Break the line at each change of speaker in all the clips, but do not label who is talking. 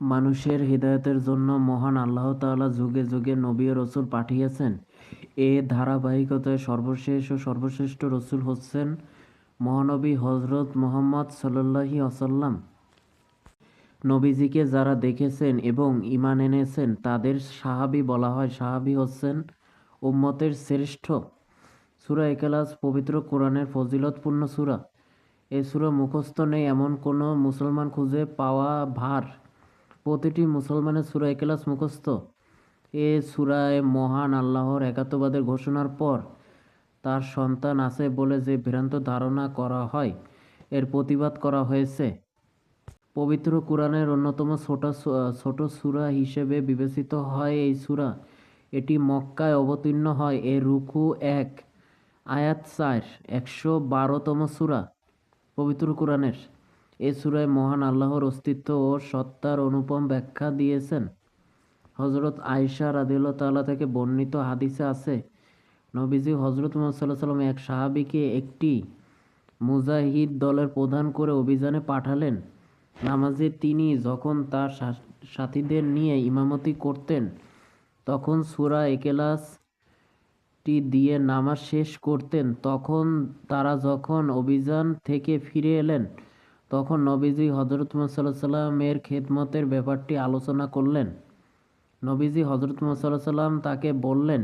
মানুষের হৃদায়তের জন্য মহান আল্লাহ তাআলা যুগে যুগে নবী রসুল পাঠিয়েছেন। এ ধারাবাহিকতায় সর্বশেষ ও সর্বশ্রেষ্ঠ রসুল হচ্ছেন মহানবী হজরত মোহাম্মদ সাল্লাল্লাহি আসাল্লাম নবীজিকে যারা দেখেছেন এবং ইমান এনেছেন, তাদের সাহাবী বলা হয় সাহাবী হচ্ছেন উম্মতের শ্রেষ্ঠ। সুরা ইখলাস পবিত্র কোরআনের ফজিলতপূর্ণ সূরা। এই সুরা মুখস্থ নেই, এমন কোনো মুসলমান খুঁজে পাওয়া ভার। প্রতিটি মুসলমানের সূরা ইখলাস মুখস্থ। এ সূরায় মহান আল্লাহর একাত্মবাদের ঘোষণার পর তার সন্তান আছে বলে যে ভ্রান্ত ধারণা করা হয়, এর প্রতিবাদ করা হয়েছে। পবিত্র কোরআনের অন্যতম ছোট ছোট সূরা হিসেবে বিবেচিত হয় এই সূরা। এটি মক্কায় অবতীর্ণ হয়, এ রুকু এক, আয়াত চার, একশো বারোতম সূরা। পবিত্র কোরআনের এ সুরায় মহান আল্লাহর অস্তিত্ব ও সত্তার অনুপম ব্যাখ্যা দিয়েছেন। হজরত আয়েশা রাদিউল্লাহ তাআলা থেকে বর্ণিত হাদিসে আছে, নবীজি হজরত মুহাম্মদ সাল্লাহ সাল্লাম এক সাহাবীকে একটি মুজাহিদ দলের প্রধান করে অভিযানে পাঠালেন। নামাজে তিনি যখন তার সাথীদের নিয়ে ইমামতি করতেন, তখন সূরা একেলাসটি দিয়ে নামাজ শেষ করতেন। তখন তারা যখন অভিযান থেকে ফিরে এলেন তখন নবীজি হজরত মুহাম্মদ সাল্লামের খেদমতের ব্যাপারটি আলোচনা করলেন। নবীজি হজরত মুহাম্মদ সাল্লাম তাকে বললেন,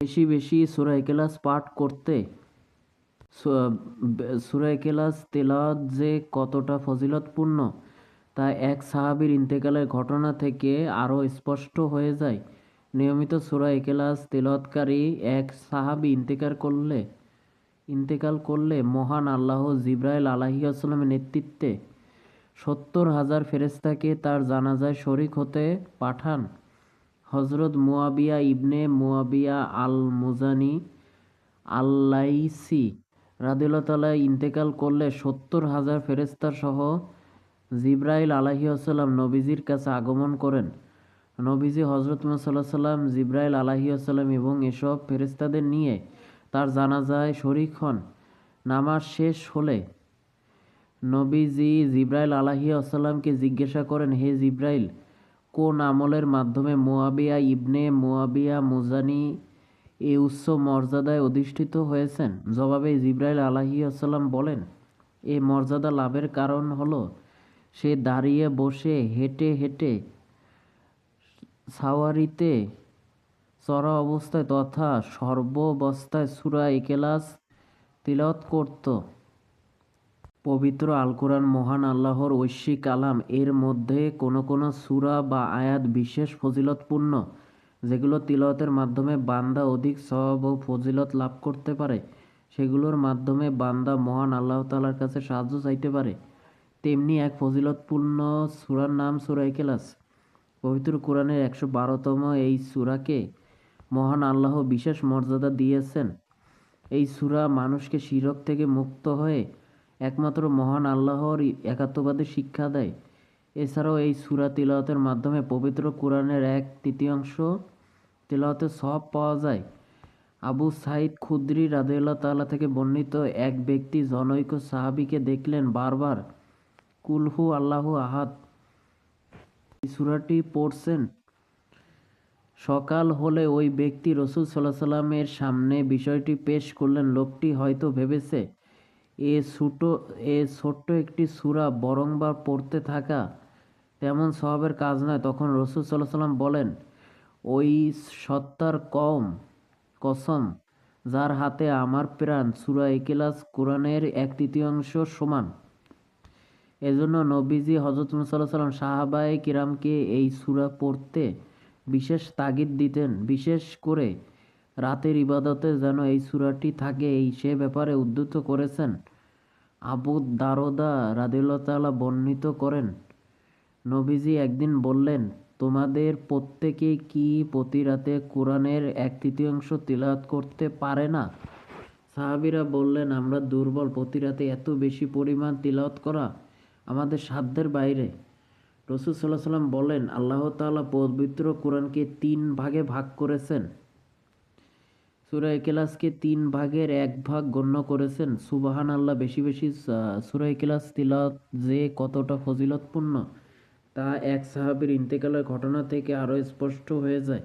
বেশি বেশি সূরা ইখলাস পাঠ করতে। সূরা ইখলাস তেলাওয়াত যে কতটা ফজিলতপূর্ণ, তা এক সাহাবীর ইন্তেকালের ঘটনা থেকে আরও স্পষ্ট হয়ে যায়। নিয়মিত সূরা ইখলাস তেলাওয়াতকারী এক সাহাবি ইন্তেকার করলে ইন্তেকাল করলে মহান আল্লাহ জিব্রাইল আলাইহিসসালামের নেতৃত্বে সত্তর হাজার ফেরেশতাকে তার জানাজায় শরিক হতে পাঠান। হজরত মুয়াবিয়া ইবনে মুয়াবিয়া আল মুজানি আল্লাইসি রাদিল্লাহ তাআলা ইন্তেকাল করলে সত্তর হাজার ফেরেশতা সহ জিব্রাইল আলাহিউসাল্লাম নবীজির কাছে আগমন করেন। নবীজি হজরত সাল্লাহ সাল্লাম জিব্রাইল আলাহিউসাল্লাম এবং এসব ফেরেস্তাদের নিয়ে তার জানাজায় শরিক হন। নামাজ শেষ হলে নবীজি জিব্রাইল আলাহি আসাল্লামকে জিজ্ঞাসা করেন, হে জিব্রাইল, কোন আমলের মাধ্যমে মুয়াবিয়া ইবনে মুয়াবিয়া মুজানি এই উচ্চ মর্যাদায় অধিষ্ঠিত হয়েছেন? জবাবে জিব্রাইল আলাহি আসাল্লাম বলেন, এ মর্যাদা লাভের কারণ হলো সে দাঁড়িয়ে বসে হেঁটে হেঁটে সাওয়ারিতে চড়া অবস্থায় তথা সর্বাবস্থায় সূরা একেলাস তিলাওয়াত করত। পবিত্র আল কোরআন মহান আল্লাহর ঐশ্বিক আলাম এর মধ্যে কোনো কোনো সূরা বা আয়াত বিশেষ ফজিলতপূর্ণ, যেগুলো তিলতের মাধ্যমে বান্দা অধিক সওয়াব ও ফজিলত লাভ করতে পারে, সেগুলোর মাধ্যমে বান্দা মহান আল্লাহ তাআলার কাছে সাহায্য চাইতে পারে। তেমনি এক ফজিলতপূর্ণ সূরার নাম সূরা একেলাস পবিত্র কোরআনের একশো বারোতম এই সূরাকে মহান আল্লাহ বিশেষ মর্যাদা দিয়েছেন। এই সূরা মানুষকে শিরক থেকে মুক্ত হয়ে একমাত্র মহান আল্লাহর একাত্মবাদের শিক্ষা দেয়। এছাড়াও এই সূরা তিলাওয়াতের মাধ্যমে পবিত্র কোরআনের এক তৃতীয়াংশ তিলাওয়াতের সব পাওয়া যায়। আবু সাইদ খুদ্রি রাদিয়াল্লাহু তাআলা থেকে বর্ণিত এক ব্যক্তি জনৈক সাহাবিকে দেখলেন বারবার কুলহু আল্লাহু আহাদ। এই সূরাটি পড়ছেন সকাল হলে ওই ব্যক্তি রসুল সাল্লাহ সাল্লামের সামনে বিষয়টি পেশ করলেন। লোকটি হয়তো ভেবেছে, এ ছোটো, এ ছোট্ট একটি সূরা বরংবার পড়তে থাকা তেমন স্বভাবের কাজ নয়। তখন রসুল সাল্লাহ সাল্লাম বলেন, ওই সত্তার কম কসম, যার হাতে আমার প্রাণ, সুরা ইখলাস কোরআনের এক তৃতীয়াংশ সমান। এজন্য নবীজি হজরত মুসাল্লাহ সাল্লাম সাহাবায়ে কিরামকে এই সূরা পড়তে বিশেষ তাগিদ দিতেন। বিশেষ করে রাতের ইবাদতে যেন এই সুরাটি থাকে, এই সে ব্যাপারে উদ্ধৃত করেছেন আবু দারোদা রাদিল্লাহ তাআলা বর্ণিত করেন। নবীজি একদিন বললেন, তোমাদের প্রত্যেকে কি প্রতি রাতে কোরআনের এক তৃতীয়াংশ তিলাওয়াত করতে পারে না? সাহাবিরা বললেন, আমরা দুর্বল, প্রতি রাতে এত বেশি পরিমাণ তিলাওয়াত করা আমাদের সাধ্যের বাইরে। রসুল সাল্লাহ সাল্লাম বলেন, আল্লাহ তালা পবিত্র কোরআনকে তিন ভাগে ভাগ করেছেন। সুরাই কেলাসকে তিন ভাগের এক ভাগ গণ্য করেছেন। সুবাহান আল্লাহ বেশি বেশি সুরাই কেলাস তিলাত যে কতটা ফজিলতপূর্ণ, তা এক সাহাবির ইন্তেকালের ঘটনা থেকে আরও স্পষ্ট হয়ে যায়।